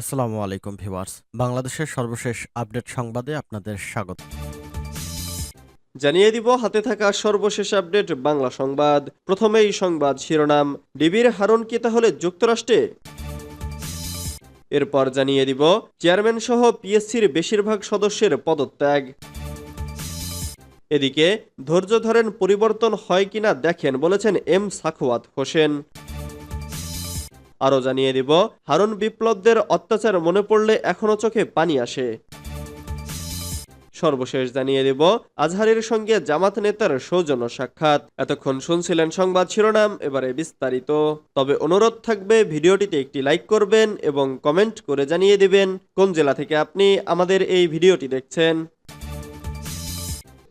আসসালামু আলাইকুম ভিউয়ার্স। বাংলাদেশের সর্বশেষ আপডেট সংবাদে আপনাদের স্বাগত। জানিয়ে দিব, হাতে থাকা সর্বশেষ আপডেট বাংলা সংবাদ। প্রথমেই সংবাদ শিরোনাম, ডিবির হারুন কি তাহলে যুক্তরাষ্ট্রে? এরপর জানিয়ে দিব, চেয়ারম্যান সহ পিএসসির বেশিরভাগ সদস্যের পদত্যাগ। এদিকে, ধৈর্য ধরেন পরিবর্তন হয় কিনা দেখেন বলেছেন এম সাখওয়াত হোসেন। আরও জানিয়ে দিব, হারুন বিপ্লবদের অত্যাচার মনে পড়লে এখনও চোখে পানি আসে। সর্বশেষ জানিয়ে দেব, আজহারের সঙ্গে জামাত নেতার সৌজন্য সাক্ষাৎ। এতক্ষণ শুনছিলেন সংবাদ শিরোনাম, এবারে বিস্তারিত। তবে অনুরোধ থাকবে, ভিডিওটিতে একটি লাইক করবেন এবং কমেন্ট করে জানিয়ে দিবেন, কোন জেলা থেকে আপনি আমাদের এই ভিডিওটি দেখছেন।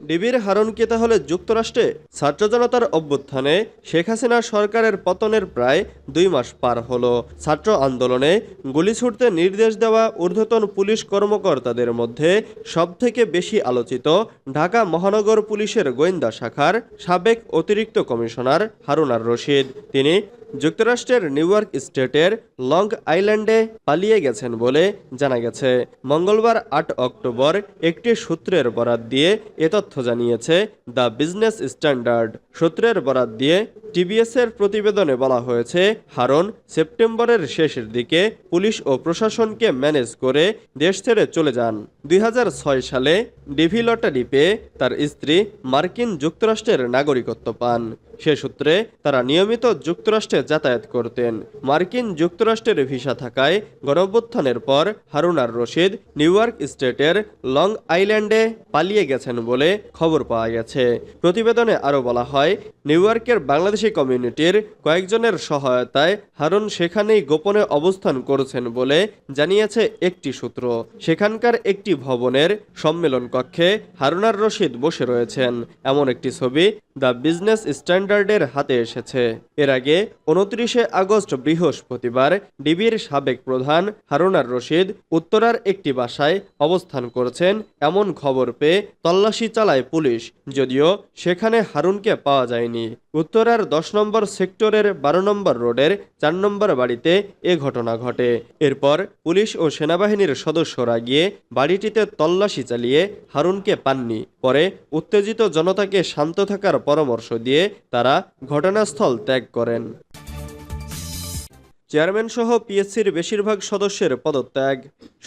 ডিবির হারুনকে তাহলে যুক্তরাষ্ট্রে? ছাত্র জনতার অভ্যুত্থানে শেখ হাসিনা সরকারের পতনের প্রায় দুই মাস পার হলো। ছাত্র আন্দোলনে গুলি ছুটতে নির্দেশ দেওয়া ঊর্ধ্বতন পুলিশ কর্মকর্তাদের মধ্যে সবথেকে বেশি আলোচিত ঢাকা মহানগর পুলিশের গোয়েন্দা শাখার সাবেক অতিরিক্ত কমিশনার হারুনার রশিদ। তিনি যুক্তরাষ্ট্রের নিউ ইয়র্ক স্টেটের লং আইল্যান্ডে পালিয়ে গেছেন বলে জানা গেছে। মঙ্গলবার আট অক্টোবর একটি সূত্রের বরাত দিয়ে এ তথ্য জানিয়েছে দ্য বিজনেস স্ট্যান্ডার্ড। সূত্রের বরাত দিয়ে টিবিএস এর প্রতিবেদনে বলা হয়েছে, হারন সেপ্টেম্বরের শেষের দিকে পুলিশ ও প্রশাসনকে ম্যানেজ করে দেশ ছেড়ে চলে যান। দুই হাজার ছয় সালে ডিভি লটারি পেয়ে তার স্ত্রী মার্কিন যুক্তরাষ্ট্রের নাগরিকত্ব পান। সে সূত্রে তারা নিয়মিত যুক্তরাষ্ট্রে যাতায়াত করতেন। মার্কিন যুক্তরাষ্ট্রের ভিসা থাকায় গণঅভ্যুত্থানের পর হারুনার রশিদ নিউ ইয়র্ক স্টেটের লং আইল্যান্ডে পালিয়ে গেছেন বলে খবর পাওয়া গেছে। প্রতিবেদনে আরও বলা হয়, নিউ ইয়র্কের বাংলাদেশি কমিউনিটির কয়েকজনের সহায়তায় হারুন সেখানেই গোপনে অবস্থান করছেন বলে জানিয়েছে একটি সূত্র। সেখানকার একটি ভবনের সম্মেলন কক্ষে হারুনার রশিদ বসে রয়েছেন। এমন একটি ছবি দ্য বিজনেস স্ট্যান্ডার্ডের হাতে এসেছে। এর আগে উনত্রিশে আগস্ট বৃহস্পতিবার ডিবির সাবেক প্রধান হারুনার রশিদ উত্তরার একটি বাসায় অবস্থান করছেন। এমন খবর পেয়ে তল্লাশি চালায় পুলিশ, যদিও সেখানে হারুনকে পাওয়া যায়নি। উত্তরার দশ নম্বর সেক্টরের বারো নম্বর রোডের চার নম্বর বাড়িতে এ ঘটনা ঘটে। এরপর পুলিশ ও সেনাবাহিনীর সদস্যরা গিয়ে বাড়িটিতে তল্লাশি চালিয়ে হারুনকে পাননি। পরে উত্তেজিত জনতাকে শান্ত থাকার পরামর্শ দিয়ে তারা ঘটনাস্থল ত্যাগ করেন। চেয়ারম্যান সহ পিএসসির বেশিরভাগ সদস্যের পদত্যাগ।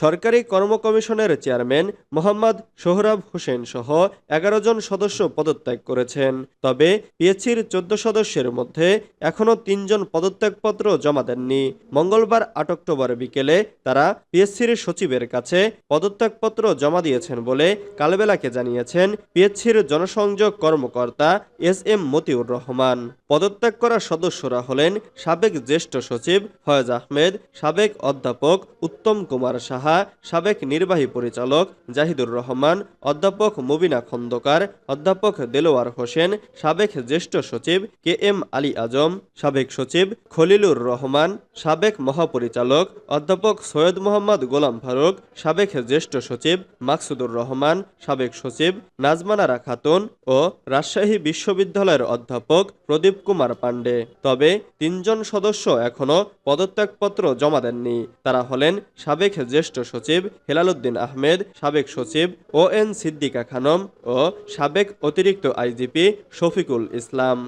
সরকারি কর্ম কমিশনের চেয়ারম্যান মোহাম্মদ সোহরাব হোসেন সহ এগারো জন সদস্য পদত্যাগ করেছেন। তবে পিএসসির চোদ্দ সদস্যের মধ্যে এখনও তিনজন পদত্যাগপত্র জমা দেননি। মঙ্গলবার আট অক্টোবর বিকেলে তারা পিএসসির সচিবের কাছে পদত্যাগপত্র জমা দিয়েছেন বলে কালবেলাকে জানিয়েছেন পিএসসির জনসংযোগ কর্মকর্তা এস এম মতিউর রহমান। পদত্যাগ করা সদস্যরা হলেন সাবেক জ্যেষ্ঠ সচিব ফয়েজ আহমেদ, সাবেক অধ্যাপক উত্তম কুমার সাহা, সাবেক নির্বাহী পরিচালক জাহিদুর রহমান, অধ্যাপক মুবিনা খন্দকার, অধ্যাপক দেলোয়ার হোসেন, সাবেক জ্যেষ্ঠ সচিব কে এম আলী আজম, সাবেক সচিব খলিলুর রহমান, সাবেক মহাপরিচালক অধ্যাপক সৈয়দ মোহাম্মদ গোলাম ফারুক, সাবেক জ্যেষ্ঠ সচিব মাকসুদুর রহমান, সাবেক সচিব নাজমানারা খাতুন ও রাজশাহী বিশ্ববিদ্যালয়ের অধ্যাপক প্রদীপ কুমার পাণ্ডে। তবে তিনজন সদস্য এখনও পদত্যাগপত্র জমা দেননি। তারা হলেন সাবেক জ্যেষ্ঠ সচিব হেলালুদ্দিন আহমেদ, সাবেক সচিব ও এন সিদ্দিকা খানম ও সাবেক অতিরিক্ত আইজিপি শফিকুল ইসলাম।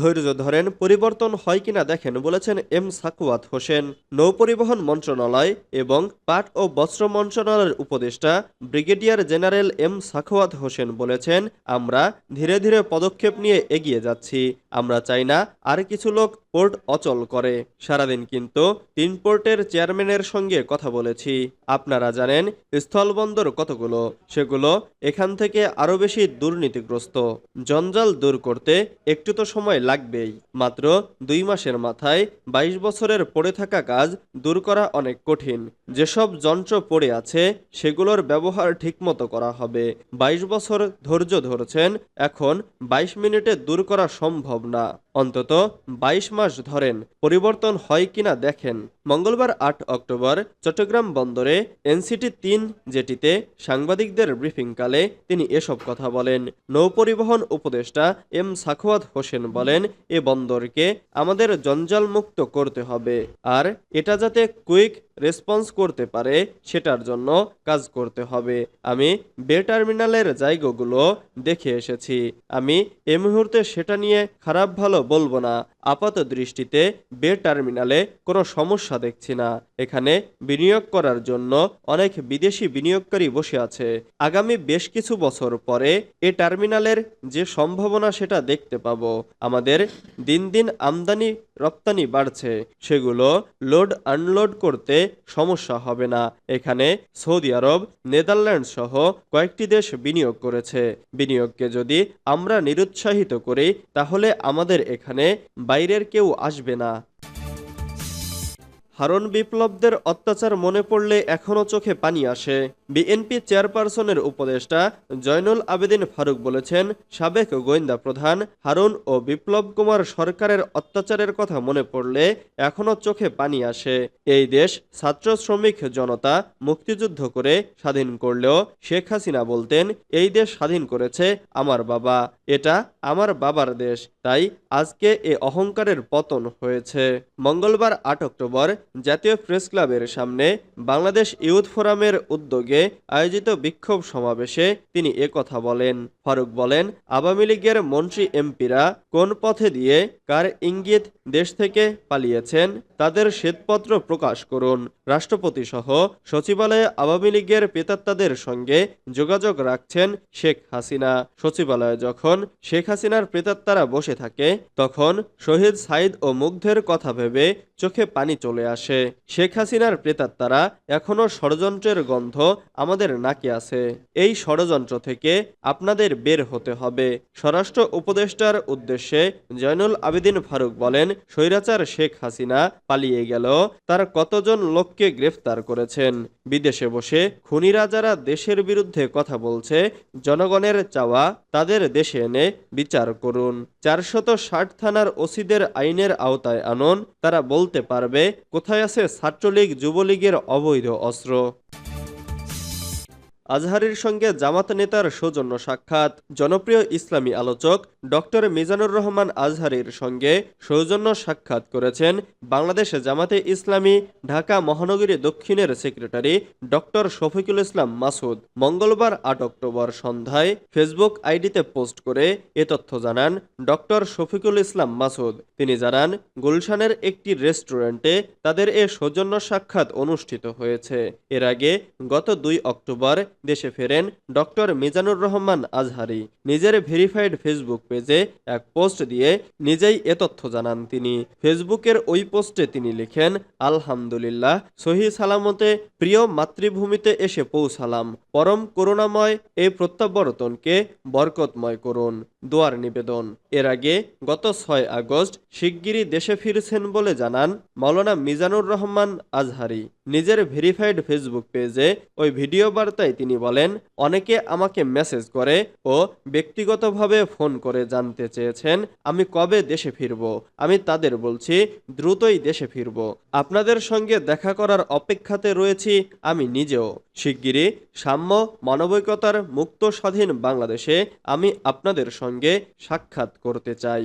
ধৈর্য ধরেন, পরিবর্তন হয় কিনা দেখেন বলেছেন এম সাকুয়াত হোসেন। নৌপরিবহন মন্ত্রণালয় এবং পাট ও বস্ত্র মন্ত্রণালয়ের উপদেষ্টা brigadier general M Sakhawat Hossain বলেছেন, আমরা ধীরে ধীরে পদক্ষেপ নিয়ে এগিয়ে যাচ্ছি। আমরা চাই না আর কিছু লোক পোর্ট অচল করে। সারাদিন কিন্তু তিন পোর্টের চেয়ারম্যানের সঙ্গে কথা বলেছি। আপনারা জানেন স্থলবন্দর কতগুলো? সেগুলো এখান থেকে আরও বেশি দুর্নীতিগ্রস্ত। জঞ্জাল দূর করতে একটু তো সময় লাগবেই। মাত্র দুই মাসের মাথায় ২২ বছরের পড়ে থাকা কাজ দূর করা অনেক কঠিন। যেসব যন্ত্র পড়ে আছে, সেগুলোর ব্যবহার ঠিকমতো করা হবে। ২২ বছর ধৈর্য ধরছেন, এখন ২২ মিনিটে দূর করা সম্ভব না। অন্তত বাইশ মাস ধরেন পরিবর্তন হয় কিনা দেখেন। মঙ্গলবার আট অক্টোবর চট্টগ্রাম বন্দরে এনসিটি তিন জেটিতে সাংবাদিকদের ব্রিফিংকালে তিনি এসব কথা বলেন। নৌপরিবহন উপদেষ্টা এম সাখওয়াত হোসেন বলেন, এ বন্দরকে আমাদের জঞ্জালমুক্ত করতে হবে আর এটা যাতে কুইক রেসপন্স করতে পারে সেটার জন্য কাজ করতে হবে। আমি বে টার্মিনালের জায়গাগুলো দেখে এসেছি। আমি এ মুহূর্তে সেটা নিয়ে খারাপ ভালো বলব না। আপাত দৃষ্টিতে বে টার্মিনালে কোনো সমস্যা দেখছি না। এখানে বিনিয়োগ করার জন্য অনেক বিদেশি বিনিয়োগকারী বসে আছে। আগামী বেশ কিছু বছর পরে এ টার্মিনালের যে সম্ভাবনা সেটা দেখতে পাব। আমাদের দিন দিন আমদানি রপ্তানি বাড়ছে। সেগুলো লোড আনলোড করতে সমস্যা হবে না। এখানে সৌদি আরব নেদারল্যান্ড সহ কয়েকটি দেশ বিনিয়োগ করেছে। বিনিয়োগকে যদি আমরা নিরুৎসাহিত করি, তাহলে আমাদের এখানে বাইরের কেউ আসবে না। হারুন বিপ্লবদের অত্যাচার মনে পড়লে এখনও চোখে পানি আসে। বিএনপি চেয়ারপারসনের উপদেষ্টা জয়নুল আবেদিন ফারুক বলেছেন, সাবেক গোয়েন্দা প্রধান হারুন ও বিপ্লব কুমার সরকারের অত্যাচারের কথা মনে পড়লে এখনও চোখে পানি আসে। এই দেশ ছাত্র শ্রমিক জনতা মুক্তিযুদ্ধ করে স্বাধীন করলেও শেখ হাসিনা বলতেন, এই দেশ স্বাধীন করেছে আমার বাবা। এটা আমার বাবার দেশ, তাই আজকে এ অহংকারের পতন হয়েছে। মঙ্গলবার আট অক্টোবর জাতীয় প্রেস ক্লাবের সামনে বাংলাদেশ ইউথ ফোরামের উদ্যোগে আয়োজিত বিক্ষোভ সমাবেশে তিনি কথা বলেন। ফারুক বলেন, আওয়ামী লীগের মন্ত্রী এমপিরা কোন পথে দিয়ে কার ইঙ্গিত দেশ থেকে পালিয়েছেন তাদের শ্বেতপত্র প্রকাশ করুন। রাষ্ট্রপতি সহ সচিবালয়ে আওয়ামী লীগের পেতাত্তাদের সঙ্গে যোগাযোগ রাখছেন শেখ হাসিনা। সচিবালয়ে যখন শেখ হাসিনার প্রেতাত্মারা বসে থাকে, তখন শহীদ সাইদ ও মুগ্ধের কথা ভেবে চোখে পানি চলে আসে। শেখ হাসিনার প্রেতাত্মারা এখনও ষড়যন্ত্রের গন্ধ আমাদের নাকে আছে। এই ষড়যন্ত্র থেকে আপনাদের বের হতে হবে। স্বরাষ্ট্র উপদেষ্টার উদ্দেশ্যে জয়নুল আবেদিন ফারুক বলেন, স্বৈরাচার শেখ হাসিনা পালিয়ে গেল, তার কতজন লোককে গ্রেফতার করেছেন? বিদেশে বসে খুনিরা যারা দেশের বিরুদ্ধে কথা বলছে, জনগণের চাওয়া তাদের দেশে এনে বিচার করুন। চারশত ষাট থানার ওসিদের আইনের আওতায় আনুন। তারা বলতে পারবে, কোথায় আছে ছাত্রলীগ, যুবলীগের অবৈধ অস্ত্র। আজহারের সঙ্গে জামাত নেতার সৌজন্য সাক্ষাৎ। জনপ্রিয় ইসলামী আলোচক ডক্টর মিজানুর রহমান আজহারের সঙ্গে সৌজন্য সাক্ষাৎ করেছেন বাংলাদেশ জামাতে ইসলামী ঢাকা মহানগরী দক্ষিণের সেক্রেটারি ডক্টর শফিকুল ইসলাম মাসুদ। মঙ্গলবার আট অক্টোবর সন্ধ্যায় ফেসবুক আইডিতে পোস্ট করে এ তথ্য জানান ডক্টর শফিকুল ইসলাম মাসুদ। তিনি জানান, গুলশানের একটি রেস্টুরেন্টে তাদের এ সৌজন্য সাক্ষাৎ অনুষ্ঠিত হয়েছে। এর আগে গত দুই অক্টোবর দেশে ফেরেন ডক্টর মিজানুর রহমান আজহারি। নিজের ভেরিফাইড ফেসবুক পেজে এক পোস্ট দিয়ে নিজেই এ তথ্য জানান তিনি। ফেসবুকের ওই পোস্টে তিনি লিখেন, আলহামদুলিল্লাহ, সহি সালামতে প্রিয় মাতৃভূমিতে এসে পৌঁছালাম। পরম করুণাময় এই প্রত্যাবর্তনকে বরকতময় করুন। দোয়ার নিবেদন। এর আগে গত ছয় আগস্ট শিগগিরই দেশে ফিরছেন বলে জানান মাওলানা মিজানুর রহমান আজহারি। নিজের ভেরিফাইড ফেসবুক পেজে ওই ভিডিও বার্তায় তিনি বলেন, অনেকে আমাকে মেসেজ করে ও ব্যক্তিগতভাবে ফোন করে জানতে চেয়েছেন, আমি কবে দেশে ফিরব? আমি তাদের বলছি, দ্রুতই দেশে ফিরব। আপনাদের সঙ্গে দেখা করার অপেক্ষাতে রয়েছি আমি নিজেও। শিগগিরই সাম্য মানবিকতার মুক্ত স্বাধীন বাংলাদেশে আমি আপনাদের সঙ্গে সাক্ষাৎ করতে চাই।